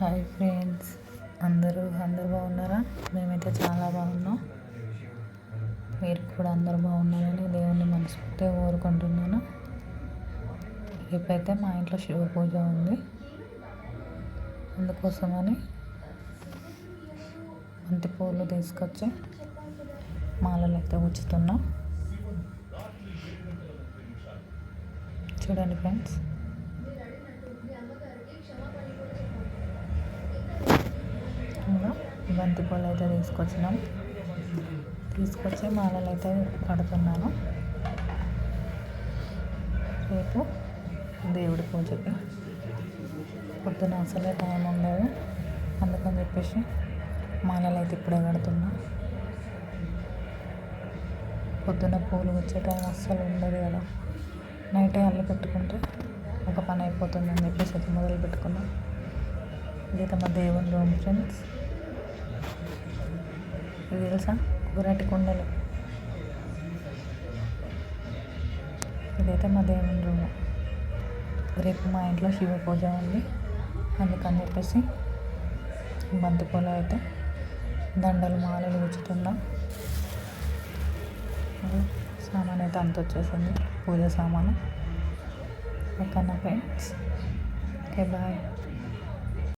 Hi friends. అందరూ అందరు బాగున్నారా? మేమైతే చాలా బాగున్నాం. మీరు కూడా అందరూ బాగున్నారని దేవుణ్ణి మనస్ఫూర్తిగా కోరుకుంటున్నాను. రేపైతే మా ఇంట్లో శివ పూజ ఉంది. అందుకోసమని బంతి పూలు తీసుకొచ్చి మాలలు అయితే ఉంచుతున్నాం చూడండి ఫ్రెండ్స్. బంతి పూలు అయితే తీసుకొచ్చినాం. తీసుకొచ్చి మాలలు అయితే కడుతున్నాను. రేపు దేవుడి పూజకి. పొద్దున అసలే టైం ఉండదు. అందుకని చెప్పేసి మాలలు అయితే ఇప్పుడే కడుతున్నా. పొద్దున పూలు వచ్చే టైం అస్సలు ఉండదు కదా. నైటే అల్లి పెట్టుకుంటే ఒక పని అయిపోతుంది చెప్పేసి మొదలు పెట్టుకున్నాం. ఇదైతే మా దేవుని రూమ్ ఫ్రెండ్స్. ఇది తెలుసా? కూరటి కుండలు. ఇదైతే మా దేవుని రూమ్. రేపు మా ఇంట్లో శివ పూజ ఉంది. అందుకని చెప్పేసి బంతిపూల అయితే దండలు మాలలు ఉంచుతున్నాం సామాన్ అయితే అంత వచ్చేసింది. పూజ సామాను. ఓకేనా ఫ్రెండ్స్. Okay bye.